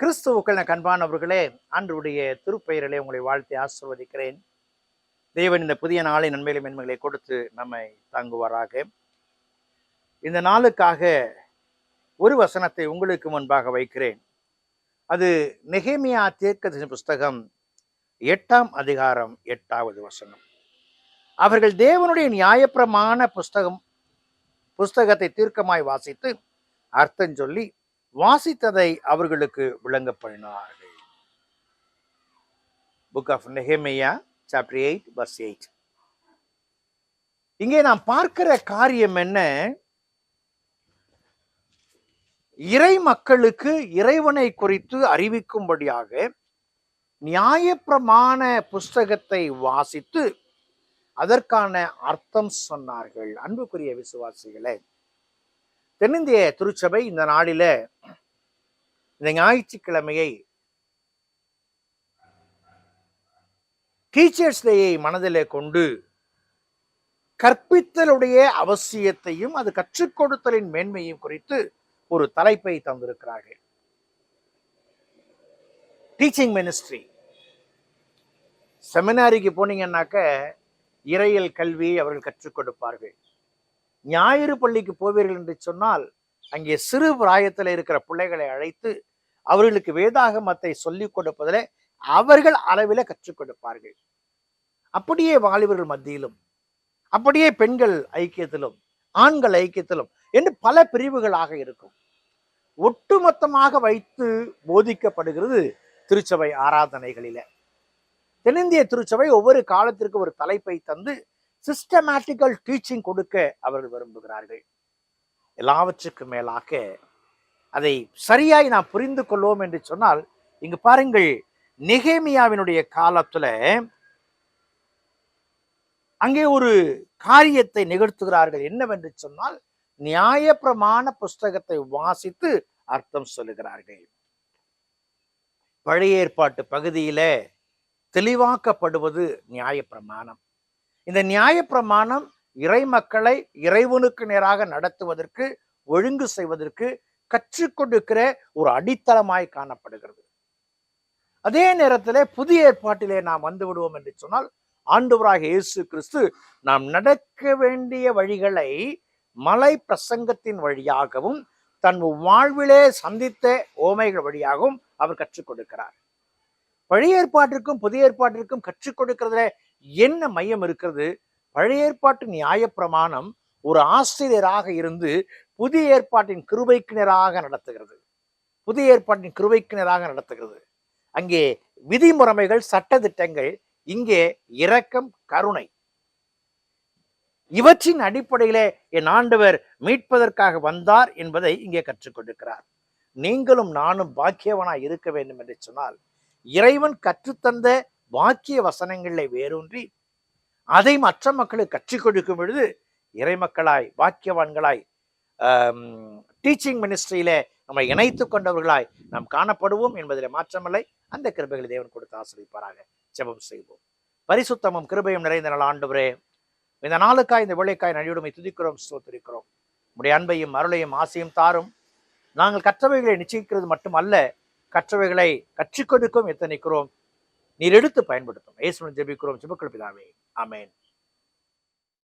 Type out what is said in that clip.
கிறிஸ்துவுக்கள் கண்பானவர்களே அன்றுடைய திருப்பெயரிலே உங்களை வாழ்த்தி ஆசிர்வதிக்கிறேன். தேவன் இந்த புதிய நாளை நன்மையிலும் மென்மைகளை கொடுத்து நம்மை தாங்குவாராக. இந்த நாளுக்காக ஒரு வசனத்தை உங்களுக்கு முன்பாக வைக்கிறேன். அது நெகேமியா தீர்க்கதரிசன புஸ்தகம் எட்டாம் அதிகாரம் எட்டாவது வசனம். அவர்கள் தேவனுடைய நியாயப்பிரமான புஸ்தகம் புஸ்தகத்தை தீர்க்கமாய் வாசித்து அர்த்தம் சொல்லி வாசித்ததை அவர்களுக்கு விளங்கப்படினார்கள். Book of Nehemiah chapter eight verse eight இங்கே நாம் பார்க்கிற காரியம் என்ன? இறை மக்களுக்கு இறைவனை குறித்து அறிவிக்கும்படியாக நியாயப்பிரமாண புஸ்தகத்தை வாசித்து அதற்கான அர்த்தம் சொன்னார்கள். அன்புக்குரிய விசுவாசிகளே தென்னிந்திய திருச்சபை இந்த நாளில இந்த ஞாயிற்றுக்கிழமையை டீச்சர்ஸ் டேயை மனதிலே கொண்டு கற்பித்தலுடைய அவசியத்தையும் அது கற்றுக் கொடுத்தலின் மேன்மையும் குறித்து ஒரு தலைப்பை தந்திருக்கிறார்கள். டீச்சிங் மினிஸ்ட்ரி செமினாரிக்கு போனீங்கன்னாக்க இறையல் கல்வியை அவர்கள் கற்றுக் கொடுப்பார்கள். ஞாயிறு பள்ளிக்கு போவீர்கள் என்று சொன்னால் அங்கே சிறு பிராயத்தில் இருக்கிற பிள்ளைகளை அழைத்து அவர்களுக்கு வேதாகமத்தை சொல்லிக் கொடுப்பதில் அவர்கள் அளவில் கற்றுக் கொடுப்பார்கள். அப்படியே வாலிபர்கள் மத்தியிலும் அப்படியே பெண்கள் ஐக்கியத்திலும் ஆண்கள் ஐக்கியத்திலும் என்று பல பிரிவுகளாக இருக்கும். ஒட்டுமொத்தமாக வைத்து போதிக்கப்படுகிறது திருச்சபை ஆராதனைகளில. தென்னிந்திய திருச்சபை ஒவ்வொரு காலத்திற்கு ஒரு தலைப்பை தந்து சிஸ்டமேட்டிக்கல் டீச்சிங் கொடுக்க அவர்கள் விரும்புகிறார்கள். எல்லாவற்றுக்கும் மேலாக அதை சரியாய் நாம் புரிந்து கொள்வோம் என்று சொன்னால் இங்கு பாருங்கள் நெகேமியாவினுடைய காலத்துல அங்கே ஒரு காரியத்தை நிகழ்த்துகிறார்கள் என்னவென்று சொன்னால் நியாயப்பிரமாண புஸ்தகத்தை வாசித்து அர்த்தம் சொல்லுகிறார்கள். பழைய ஏற்பாட்டு பகுதியில தெளிவாக்கப்படுவது நியாயப்பிரமாணம். இந்த நியாயப்பிரமாணம் இறை மக்களை இறைவனுக்கு நேராக நடத்துவதற்கு ஒழுங்கு செய்வதற்கு கற்றுக் கொடுக்கிற ஒரு அடித்தளமாய் காணப்படுகிறது. அதே நேரத்திலே புதிய ஏற்பாட்டிலே நாம் வந்து விடுவோம் என்று சொன்னால் ஆண்டவராக இயேசு கிறிஸ்து நாம் நடக்க வேண்டிய வழிகளை மலை பிரசங்கத்தின் வழியாகவும் தன் வாழ்விலே சந்தித்த ஓமைகள் வழியாகவும் அவர் கற்றுக் கொடுக்கிறார் பழைய ஏற்பாட்டிற்கும் புதிய ஏற்பாட்டிற்கும் கற்றுக் கொடுக்கிறதுல என்ன மையம் இருக்கிறது? பழைய ஏற்பாட்டு நியாயப்பிரமாணம் ஒரு ஆசிரியராக இருந்து புதிய ஏற்பாட்டின் கிருபைக்கினராக நடத்துகிறது. புதிய ஏற்பாட்டின் கிருபைக்கினராக நடத்துகிறது. அங்கே விதிமுறைமைகள் சட்டத்திட்டங்கள் இங்கே இரக்கம் கருணை. இவற்றின் அடிப்படையிலே என் ஆண்டவர் மீட்பதற்காக வந்தார் என்பதை இங்கே கற்றுக்கொண்டிருக்கிறார் நீங்களும் நானும் பாக்கியவனாய் இருக்க வேண்டும் என்று சொன்னால் இறைவன் கற்றுத்தந்த வாக்கிய வசனங்களை வேரூன்றி அதை மற்ற மக்களுக்கு கற்றுக் கொடுக்கும் பொழுது இறைமக்களாய் வாக்கியவான்களாய் டீச்சிங் மினிஸ்ட்ரியில நம்மை இணைத்து கொண்டவர்களாய் நாம் காணப்படுவோம் என்பதில் மாற்றமில்லை. அந்த கிருபைகளை தேவன் கொடுத்து ஆசிரியப்பாராக ஜெபம் செய்வோம். பரிசுத்தமும் கிருபையும் நிறைந்த நாள் ஆண்டுவரே இந்த நாளுக்காய் இந்த வேலைக்காய் நடியுடைமை துதிக்கிறோம் சோத்திருக்கிறோம் உடைய அன்பையும் அருளையும் ஆசையும் தாரும். நாங்கள் கற்றவைகளை நிச்சயிக்கிறது மட்டுமல்ல கற்றவைகளை கற்றுக்கொடுக்கும் எத்தனைக்கிறோம்? நீர் எடுத்து பயன்படுத்தும். ஏசுடன் ஜெபிக்கிறோம். ஜெபக்குள் அமேன்